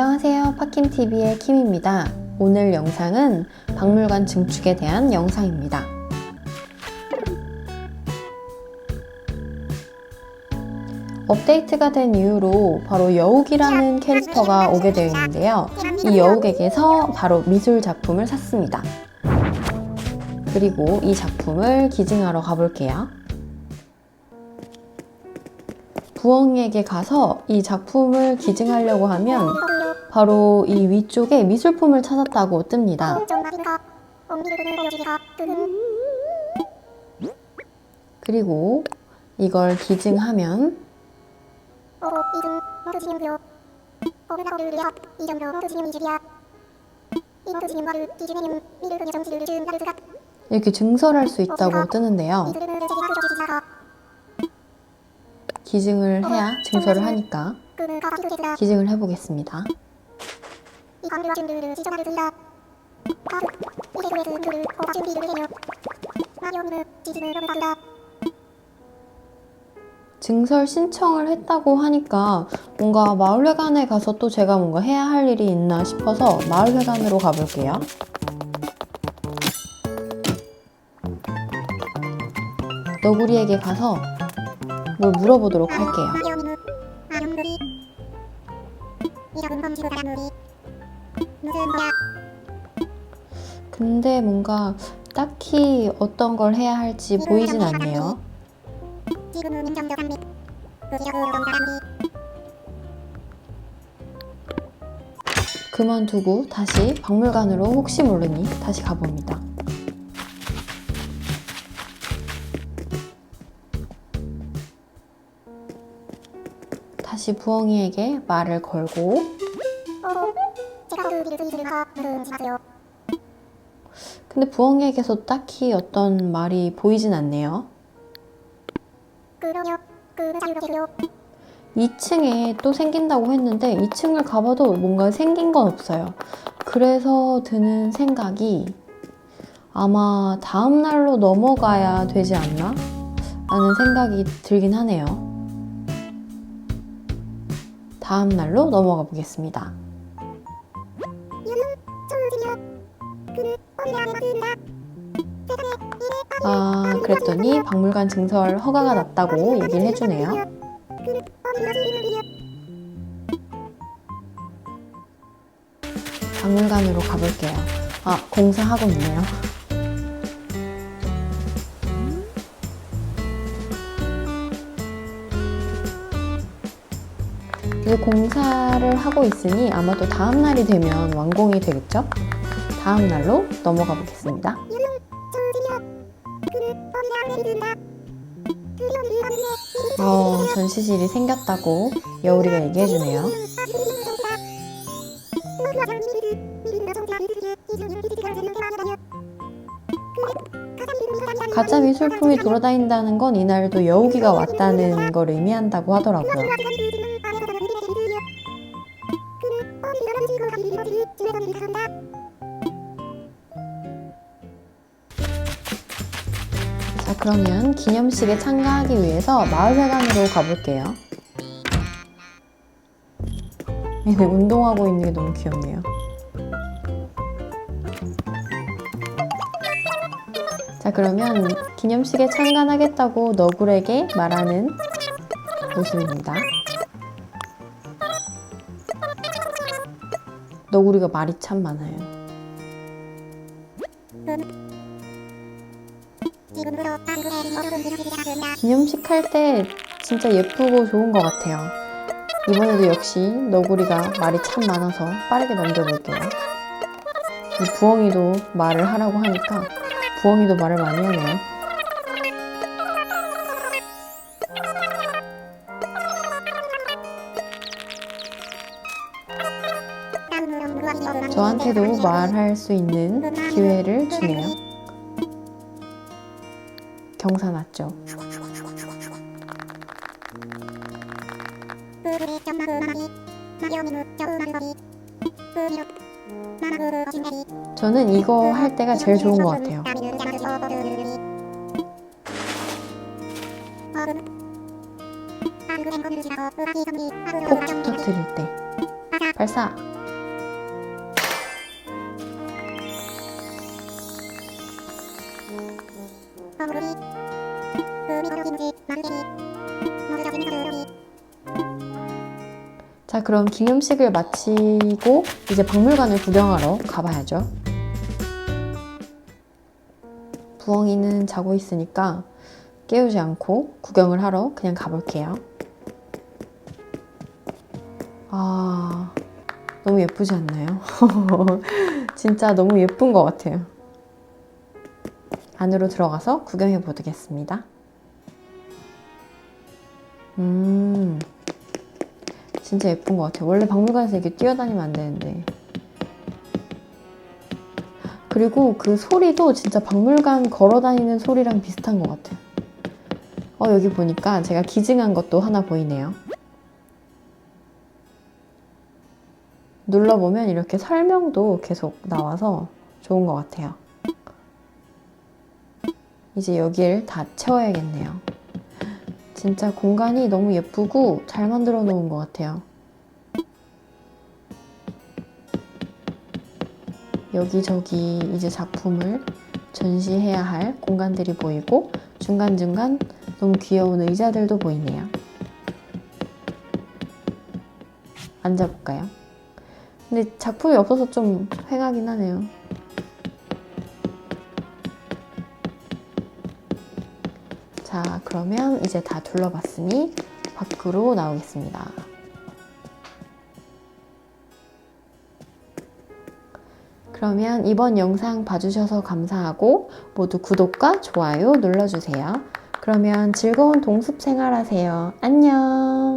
안녕하세요. 파킴TV의 킴입니다. 오늘 영상은 박물관 증축에 대한 영상입니다. 업데이트가 된 이후로 바로 여욱이라는 캐릭터가 오게 되어 있는데요. 이 여욱에게서 바로 미술 작품을 샀습니다. 그리고 이 작품을 기증하러 가볼게요. 부엉이에게 가서 이 작품을 기증하려고 하면 바로 이 위쪽에 미술품을 찾았다고 뜹니다. 그리고 이걸 기증하면 이렇게 증설할 수 있다고 뜨는데요. 기증을 해야 증설을 하니까 기증을 해보겠습니다. 증설 신청을 했다고 하니까 뭔가 마을회관에 가서 또 제가 뭔가 해야 할 일이 있나 싶어서 마을회관으로 가볼게요. 너구리에게 가서 뭘 물어보도록 할게요. 근데 뭔가 딱히 어떤 걸 해야 할지 보이진 않네요. 그만두고 다시 박물관으로 혹시 모르니 다시 가봅니다. 다시 부엉이에게 말을 걸고 근데 부엉이에게서 딱히 어떤 말이 보이진 않네요. 2층에 또 생긴다고 했는데 2층을 가봐도 뭔가 생긴 건 없어요. 그래서 드는 생각이 아마 다음 날로 넘어가야 되지 않나? 라는 생각이 들긴 하네요. 다음 날로 넘어가 보겠습니다. 아, 그랬더니 박물관 증설 허가가 났다고 얘기를 해주네요. 박물관으로 가볼게요. 아, 공사하고 있네요. 이제 공사를 하고 있으니 아마도 다음 날이 되면 완공이 되겠죠? 다음 날로 넘어가 보겠습니다. 어, 전시실이 생겼다고 여우리가 얘기해주네요. 가짜 미술품이 돌아다닌다는 건 이날도 여우기가 왔다는 걸 의미한다고 하더라고요. 자, 그러면 기념식에 참가하기 위해서 마을회관으로 가볼게요. 얘네 운동하고 있는 게 너무 귀엽네요. 자, 그러면 기념식에 참관하겠다고 너굴에게 말하는 모습입니다. 너구리가 말이 참 많아요. 기념식 할 때 진짜 예쁘고 좋은 것 같아요. 이번에도 역시 너구리가 말이 참 많아서 빠르게 넘겨볼게요. 이 부엉이도 말을 하라고 하니까 부엉이도 말을 많이 하네요. 저한테도 말할 수 있는 기회를 주네요. 경사 났죠. 저는 이거 할 때가 제일 좋은 것 같아요. 폭죽 터트릴 때 발사 자, 그럼 기념식을 마치고 이제 박물관을 구경하러 가봐야죠. 부엉이는 자고 있으니까 깨우지 않고 구경을 하러 그냥 가볼게요. 아, 너무 예쁘지 않나요? 진짜 너무 예쁜 것 같아요. 안으로 들어가서 구경해 보겠습니다. 음, 진짜 예쁜 것 같아요. 원래 박물관에서 이렇게 뛰어다니면 안 되는데. 그리고 그 소리도 진짜 박물관 걸어 다니는 소리랑 비슷한 것 같아요. 어, 여기 보니까 제가 기증한 것도 하나 보이네요. 눌러보면 이렇게 설명도 계속 나와서 좋은 것 같아요. 이제 여길 다 채워야겠네요. 진짜 공간이 너무 예쁘고 잘 만들어 놓은 것 같아요. 여기저기 이제 작품을 전시해야 할 공간들이 보이고 중간중간 너무 귀여운 의자들도 보이네요. 앉아볼까요? 근데 작품이 없어서 좀 휑하긴 하네요. 자, 그러면 이제 다 둘러봤으니 밖으로 나오겠습니다. 그러면 이번 영상 봐주셔서 감사하고 모두 구독과 좋아요 눌러주세요. 그러면 즐거운 동숲 생활 하세요. 안녕!